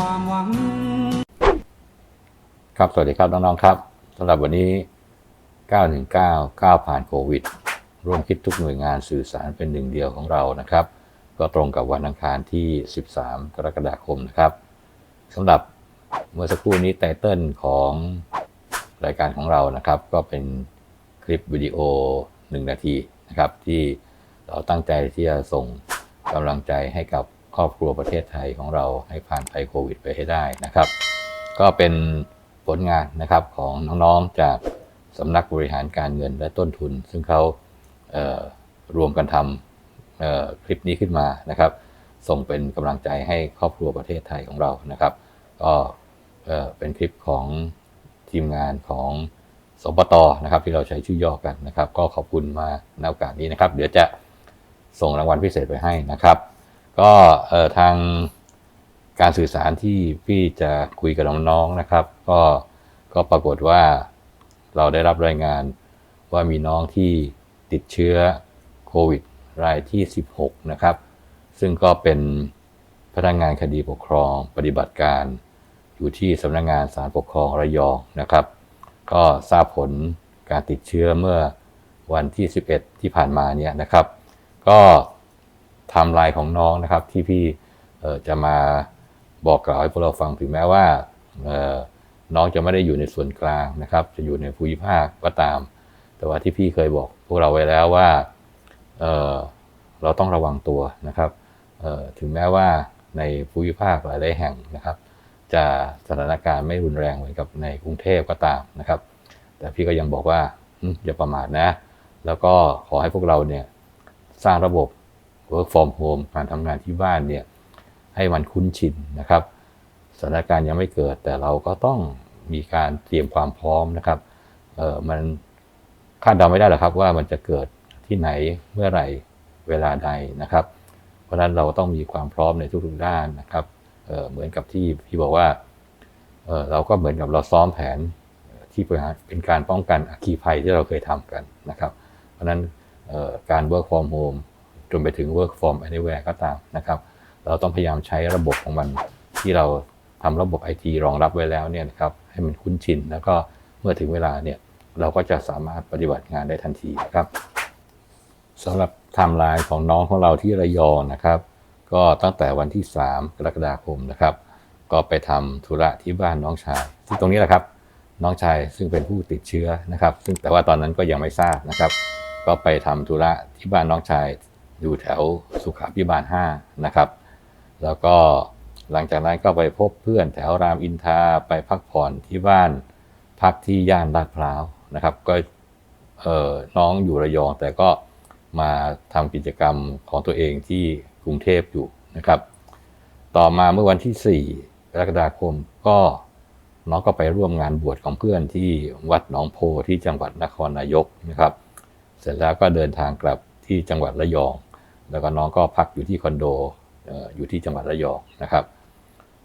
ความหวัง ครับ สวัสดีครับน้องๆครับสำหรับวันนี้ 919 9 ผ่านโควิด ร่วมคิดทุกหน่วยงานสื่อสารเป็นหนึ่งเดียวของเรานะครับ ก็ตรงกับวันอังคารที่ 13 กรกฎาคมนะครับสำหรับเมื่อสักครู่นี้ไตเติลของรายการของเรานะครับ ก็เป็นคลิปวิดีโอ 1 นาทีนะครับ ที่เราตั้งใจที่จะส่งกำลังใจให้กับ รอบครัวประเทศไทยของเราให้ผ่านภัยโควิดไปให้ได้นะครับ ก็เป็นผลงานนะครับของน้องๆจากสำนักบริหารการเงินและต้นทุน ซึ่งเขาเรวมกันทำคลิปนี้ขึ้นมานะครับ ส่งเป็นกำลังใจให้ครอบครัวประเทศไทยของเรานะครับ ก็เอ่อเป็นคลิปของทีมงานของสปตนะครับที่เราใช้ชื่อย่อกันนะครับ ก็ขอบคุณมาในโอกาสนี้นะครับ เดี๋ยวจะส่งรางวัลพิเศษไปให้นะครับ ก็เอ่อทางการสื่อสารที่พี่จะคุยกับน้องๆนะครับ ก็ก็ปรากฏว่าเราได้รับรายงานว่ามีน้องที่ติดเชื้อโควิดรายที่ 16 นะครับ ซึ่งก็เป็นพนักงานคดีปกครองปฏิบัติการอยู่ที่สำนักงานศาลปกครองระยองนะครับ ก็ทราบผลการติดเชื้อเมื่อวันที่ 11 ที่ผ่านมาเนี่ยนะครับ ก็ ไทม์ไลน์ของน้องนะครับที่พี่จะมาบอกกล่าวให้พวกเราฟังถึงแม้ว่าน้องจะไม่ได้อยู่ในส่วนกลางนะครับ จะอยู่ในภูมิภาคก็ตาม แต่ว่าที่พี่เคยบอกพวกเราไว้แล้วว่าเเราต้องระวังตัวนะครับถึงแม้ว่าในภูมิภาคหลายๆแห่งนะครับ จะสถานการณ์ไม่รุนแรงเหมือนกับในกรุงเทพก็ตามนะครับ แต่พี่ก็ยังบอกว่าอย่าประมาทนะ แล้วก็ขอให้พวกเราเนี่ยสร้างระบบ work from home การทำงานที่บ้านเนี่ยให้มันคุ้นชินนะครับสถานการณ์ยังไม่เกิด แต่เราก็ต้องมีการเตรียมความพร้อมนะครับเออมันคาดเดาไม่ได้หรอกครับว่ามันจะเกิดที่ไหนเมื่อไหร่เวลาใดนะครับ เพราะฉะนั้นเราต้องมีความพร้อมในทุกๆด้านนะครับเออเหมือนกับที่พี่บอกว่าเออเราก็เหมือนกับเราซ้อมแผนที่เป็นการป้องกันอัคคีภัยที่เราเคยทำกันนะครับ เพราะฉะนั้นการ work from home จนไปถึง work from anywhere ก็ตามนะครับ เราต้องพยายามใช้ระบบของมันที่เราทำระบบ IT รองรับไว้แล้วเนี่ยนะครับให้มันคุ้นชิน แล้วก็เมื่อถึงเวลาเนี่ยเราก็จะสามารถปฏิบัติงานได้ทันทีนะครับสำหรับไทม์ไลน์ของน้องของเราที่ระยองนะครับ ก็ตั้งแต่วันที่ 3 กรกฎาคมนะครับ ก็ไปทำธุระที่บ้านน้องชายที่ตรงนี้แหละครับ น้องชายซึ่งเป็นผู้ติดเชื้อนะครับ ซึ่งแต่ว่าตอนนั้นก็ยังไม่ทราบนะครับ ก็ไปทำธุระที่บ้านน้องชาย อยู่แถวสุขาพิบาล5นะครับ แล้วก็หลังจากนั้นก็ไปพบเพื่อนแถวรามอินทราไปพักผ่อนที่บ้านพักที่ย่านลาดพร้าวนะครับ ก็น้องอยู่ระยองแต่ก็มาทำกิจกรรมของตัวเองที่กรุงเทพอยู่นะครับ ต่อมาเมื่อวันที่ 4 กรกฎาคมก็น้องก็ไปร่วมงานบวชของเพื่อนที่วัดหนองโพที่จังหวัดนครนายกนะครับ เสร็จแล้วก็เดินทางกลับที่จังหวัดระยอง แล้วก็น้องก็พักอยู่ที่คอนโดอยู่ที่จังหวัดระยองนะครับ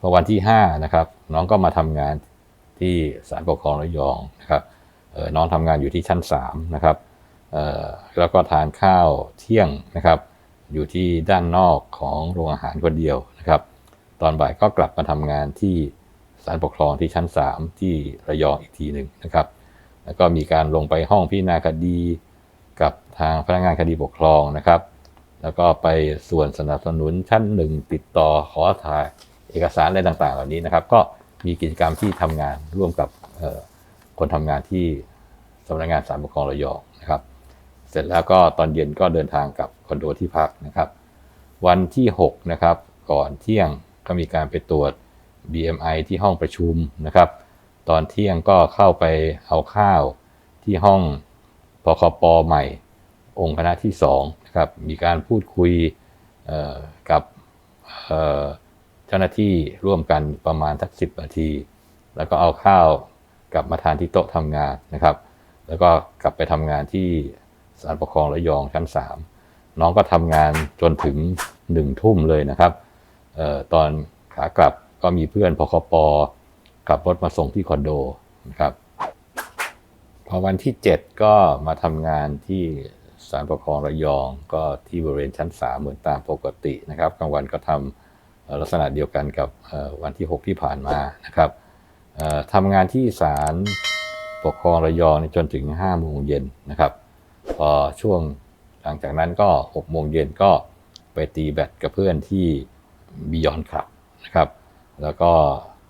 พอวันที่5นะครับน้องก็มาทำงานที่ศาลปกครองระยองนะครับน้องทำงานอยู่ที่ชั้น3นะครับแล้วก็ทานข้าวเที่ยงนะครับ อยู่ที่ด้านนอกของโรงอาหารคนเดียวนะครับ ตอนบ่ายก็กลับมาทำงานที่ศาลปกครองที่ชั้น 3 ที่ระยองอีกทีหนึ่งนะครับ แล้วก็มีการลงไปห้องพิจารณาคดีกับทางพนักงานคดีปกครองนะครับ แล้วก็ไปส่วนสนับสนุนชั้นหนึ่งติดต่อขอถ่ายเอกสารอะไรต่างๆ เหล่านี้นะครับ ก็มีกิจกรรมที่ทำงานร่วมกับคนทำงานที่สำนักงานศาลปกครองระยองนะครับ เสร็จแล้วก็ตอนเย็นก็เดินทางกลับคอนโดที่พักนะครับ วันที่6นะครับก่อนเที่ยงก็มีการไปตรวจ BMI ที่ห้องประชุมนะครับ ตอนเที่ยงก็เข้าไปเอาข้าวที่ห้องพคปใหม่ องค์คณะที่2 นะครับมีการพูดคุยกับเจ้าหน้าที่ร่วมกันประมาณสักสิบนาที แล้วก็เอาข้าวกลับมาทานที่โต๊ะทำงานนะครับ แล้วก็กลับไปทำงานที่ศาลปกครองระยองชั้น 3 น้องก็ทำงานจนถึงหนึ่งทุ่มเลยนะครับออตอนขากลับก็มีเพื่อนพคปขับรถมาส่งที่คอนโดนะครับพอวันที่ 7 ก็มาทำงานที่ ศาลปกครองระยอง ก็ที่บริเวณชั้น 3 เหมือนตามปกตินะครับกลางวันก็ทำลักษณะเดียวกันกับวันที่ 6 ที่ผ่านมานะครับทำงานที่ศาลปกครองระยองจนถึง5โมงเย็นนะครับพอช่วงหลังจากนั้นก็6โมงเย็นก็ไปตีแบดกับเพื่อนที่บิยอนคลับนะครับ แล้วก็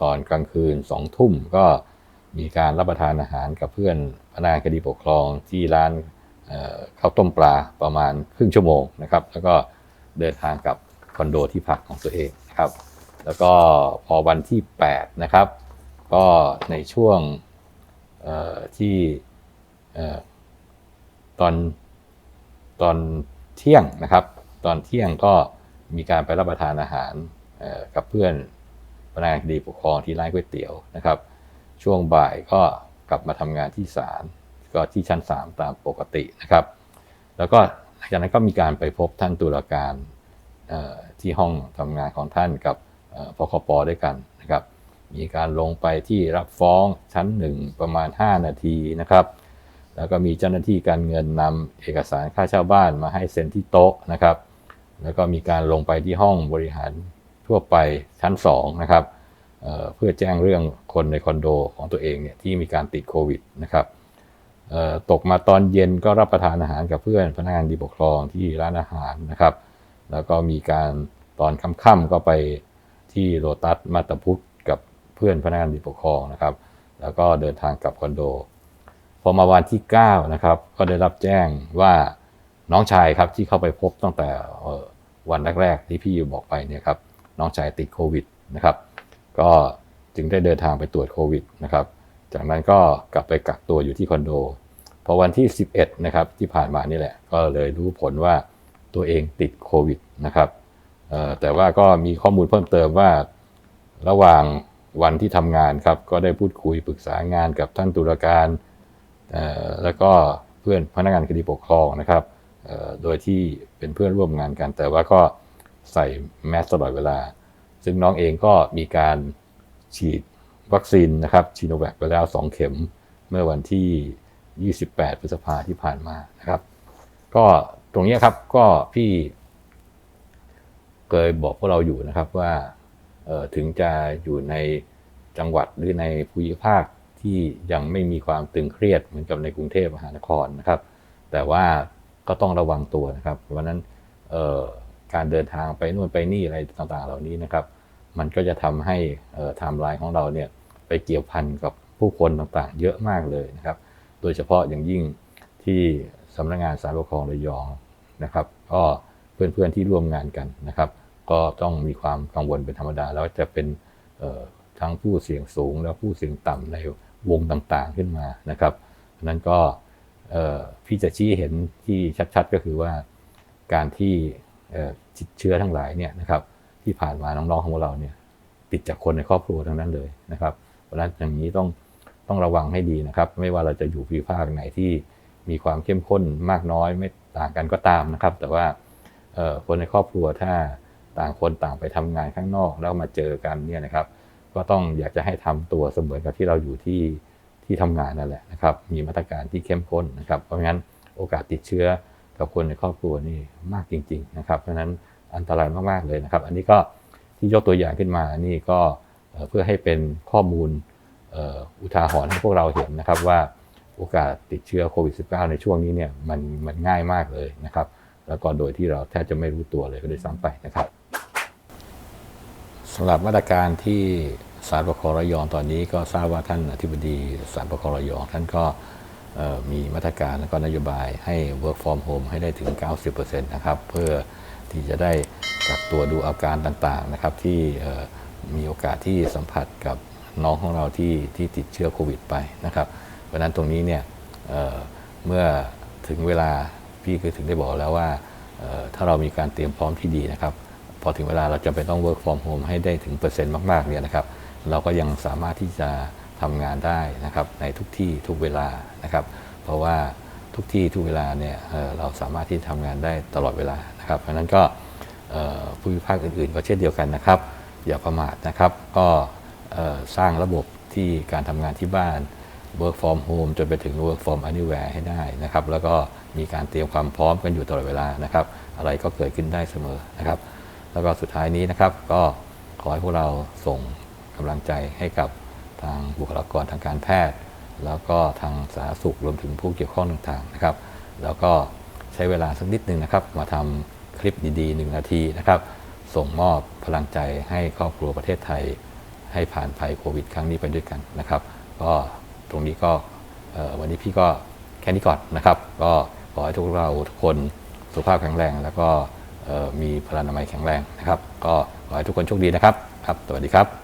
ตอนกลางคืน2ทุ่มก็มีการรับประทานอาหารกับเพื่อนพนักงานคดีปกครองที่ร้าน ข้าวต้มปลาประมาณครึ่งชั่วโมงนะครับ แล้วก็เดินทางกลับคอนโดที่พักของตัวเองนะครับ แล้วก็พอวันที่ 8 นะครับ ก็ในช่วงที่ตอนตอนเที่ยงนะครับ ตอนเที่ยงก็มีการไปรับประทานอาหารกับเพื่อนพนักงานคดีปกครองที่ร้านก๋วยเตี๋ยวนะครับ ช่วงบ่ายก็กลับมาทำงานที่ศาล ก็ที่ชั้น 3 ตามปกตินะครับ แล้วก็หลังจากนั้นก็มีการไปพบท่านตุลาการที่ห้องทำงานของท่านกับพคปด้วยกันนะครับ มีการลงไปที่รับฟ้องชั้นหนึ่งประมาณ 5 นาทีนะครับ แล้วก็มีเจ้าหน้าที่การเงินนำเอกสารค่าเช่าบ้านมาให้เซ็นที่โต๊ะนะครับ แล้วก็มีการลงไปที่ห้องบริหารทั่วไปชั้น 2 นะครับเเพื่อแจ้งเรื่องคนในคอนโดของตัวเองเนี่ยที่มีการติดโควิดนะครับ ตกมาตอนเย็นก็รับประทานอาหารกับเพื่อนพนักงานดีปกครองที่ร้านอาหารนะครับ แล้วก็มีการตอนค่ำๆก็ไปที่โลตัสมาตาพุทธกับเพื่อนพนักงานดีปกครองนะครับ แล้วก็เดินทางกลับคอนโด พอมาวันที่9นะครับก็ได้รับแจ้งว่าน้องชายครับที่เข้าไปพบตั้งแต่วันแรกๆที่พี่อยู่บอกไปเนี่ยครับน้องชายติดโควิดนะครับ ก็จึงได้เดินทางไปตรวจโควิดนะครับ จากนั้นก็กลับไปกักตัวอยู่ที่คอนโด พอวันที่ 11 นะครับที่ผ่านมานี่แหละ ก็เลยรู้ผลว่าตัวเองติดโควิดนะครับแต่ว่าก็มีข้อมูลเพิ่มเติมว่าระหว่างวันที่ทำงานครับ ก็ได้พูดคุยปรึกษางานกับท่านตุลาการแล้วก็เพื่อนพนักงานคดีปกครองนะครับโดยที่เป็นเพื่อนร่วมงานกัน แต่ว่าก็ใส่แมสตลอดเวลา ซึ่งน้องเองก็มีการฉีด วัคซีนนะครับชีโนแวคไปแล้ว 2 เข็มเมื่อวันที่ 28 พฤษภาที่ผ่านมานะครับ ก็ตรงนี้ครับก็พี่เคยบอกพวกเราอยู่นะครับว่าถึงจะอยู่ในจังหวัดหรือในภูมิภาคที่ยังไม่มีความตึงเครียดเหมือนกับในกรุงเทพมหานครนะครับ แต่ว่าก็ต้องระวังตัวนะครับ เพราะนั้นการเดินทางไปนู่นไปนี่อะไรต่างๆ เหล่านี้นะครับ มันก็จะทำให้ไทม์ไลน์ของเราเนี่ย ไปเกี่ยวพันกับผู้คนต่างๆ เยอะมากเลยนะครับ โดยเฉพาะอย่างยิ่งที่สำนักงานสารปกครองระยองนะครับ ก็เพื่อนๆที่ร่วมงานกันนะครับ ก็ต้องมีความกังวลเป็นธรรมดา แล้วจะเป็นทั้งผู้เสี่ยงสูง และผู้เสี่ยงต่ำในวงต่างๆขึ้นมานะครับนั้นก็พี่จะชี้เห็นที่ชัดๆก็คือว่าการที่เอ่อติดเชื้อทั้งหลายเนี่ยนะครับที่ผ่านมาน้องๆของเราเนี่ยติดจากคนในครอบครัวทั้งนั้นเลยนะครับ ราะฉะนั้นอย่างนี้ต้องต้องระวังให้ดีนะครับ ไม่ว่าเราจะอยู่ภูมิภาคไหนที่มีความเข้มข้นมากน้อยไม่ต่างกันก็ตามนะครับ แต่ว่าคนในครอบครัวถ้าต่างคนต่างไปทำงานข้างนอกแล้วมาเจอกันเนี่ยนะครับ ก็ต้องอยากจะให้ทำตัวเสมือนกับที่เราอยู่ที่ที่ทำงานนั่นแหละนะครับ มีมาตรการที่เข้มข้นนะครับ เพราะงั้นโอกาสติดเชื้อกับคนในครอบครัวนี่มากจริง ๆ นะครับ เพราะฉะนั้นอันตรายมากๆเลยนะครับ อันนี้ก็ที่ยกตัวอย่างขึ้นมานี่ก็ เพื่อให้เป็นข้อมูลอุทาหรณ์ให้พวกเราเห็นนะครับว่าโอกาสติดเชื้อโควิด -19 ในช่วงนี้เนี่ยมันมันง่ายมากเลยนะครับ แล้วก็โดยที่เราแทบจะไม่รู้ตัวเลยก็เลยซ้ำไปนะครับสำหรับมาตรการที่ศาลปกครองระยองตอนนี้ก็ทราบว่าท่านอธิบดีศาลปกครองระยองท่านก็มีมาตรการและก็นโยบายให้ work from home ให้ได้ถึง 90%นะครับ เพื่อที่จะได้กักตัวดูอาการต่างๆนะครับที่ มีโอกาสที่สัมผัสกับน้องของเราที่ที่ติดเชื้อโควิดไปนะครับ เพราะนั้นตรงนี้เนี่ยเเมื่อถึงเวลาพี่คือถึงได้บอกแล้วว่า ถ้าเรามีการเตรียมพร้อมที่ดีนะครับ พอถึงเวลาเราจะไปต้อง work from home ให้ได้ถึงเปอร์เซ็นต์มากๆเนี่ยนะครับ เราก็ยังสามารถที่จะทำงานได้นะครับในทุกที่ทุกเวลานะครับ เพราะว่าทุกที่ทุกเวลาเนี่ยเเราสามารถที่ทำงานได้ตลอดเวลานะครับ เพราะนั้นก็ผู้พิพากษาอื่นๆ ก็เช่นเดียวกันนะครับ อย่าประมาทนะครับ ก็สร้างระบบที่การทำงานที่บ้าน work from home จนไปถึง work from anywhere ให้ได้นะครับ แล้วก็มีการเตรียมความพร้อมกันอยู่ตลอดเวลานะครับ อะไรก็เกิดขึ้นได้เสมอนะครับ แล้วก็สุดท้ายนี้นะครับ ก็ขอให้พวกเราส่งกำลังใจให้กับทางบุคลากรทางการแพทย์ แล้วก็ทางสาธารณสุขรวมถึงผู้เกี่ยวข้องต่างๆนะครับ แล้วก็ใช้เวลาสักนิดหนึ่งนะครับ มาทำคลิปดีๆหนึ่งนาทีนะครับ ส่งมอบพลังใจให้ครอบครัวประเทศไทย ให้ผ่านภัยโควิด ครั้งนี้ไปด้วยกันนะครับ ก็ตรงนี้ก็วันนี้พี่ก็แค่นี้ก่อนนะครับ ก็ขอให้ทุกเราทุกคนสุขภาพแข็งแรง แล้วก็มีพลานามัยแข็งแรงนะครับ ก็ขอให้ทุกคนโชคดีนะครับครับ สวัสดีครับ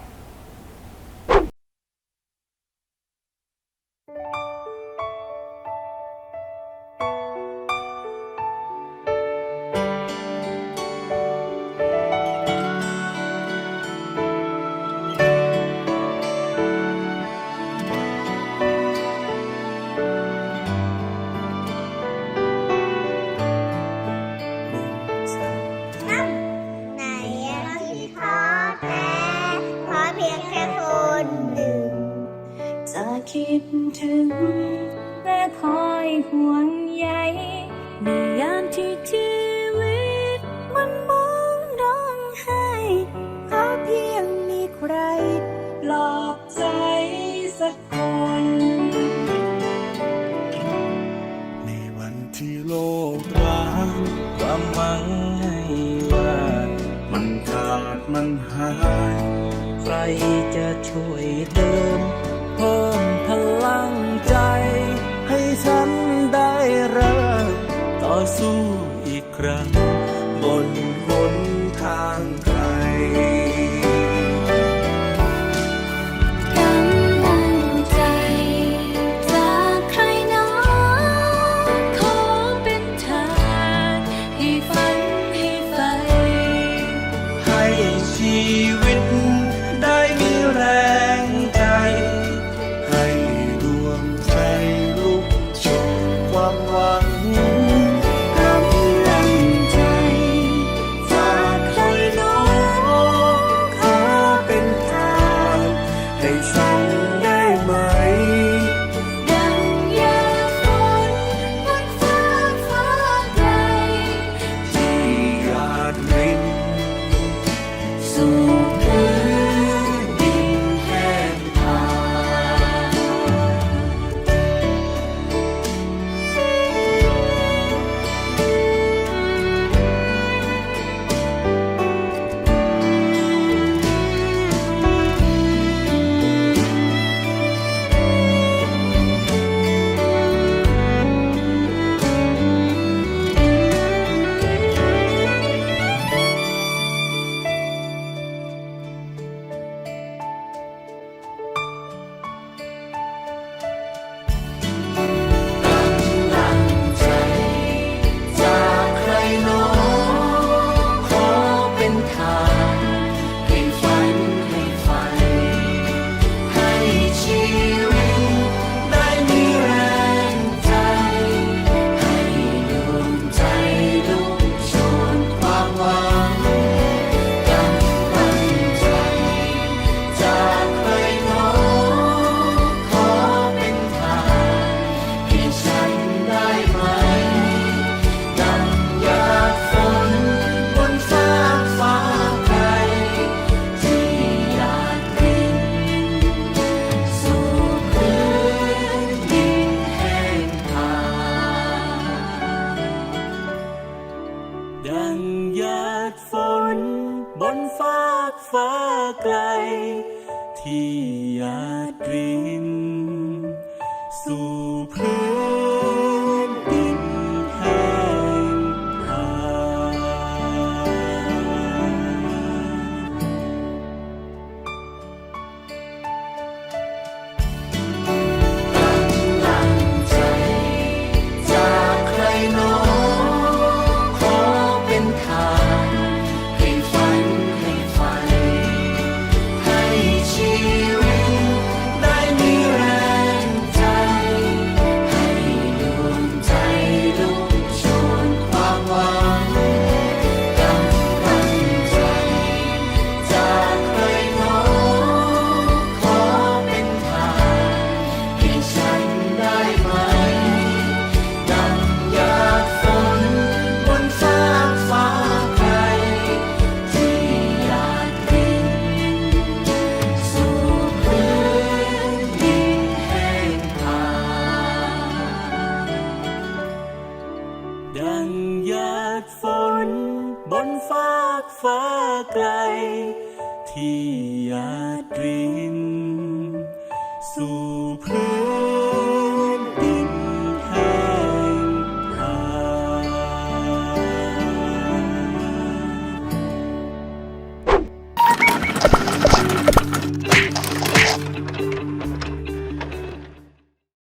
มันหาย ใครจะช่วยเติม สู่ ยาดริน สู่พื้น ที่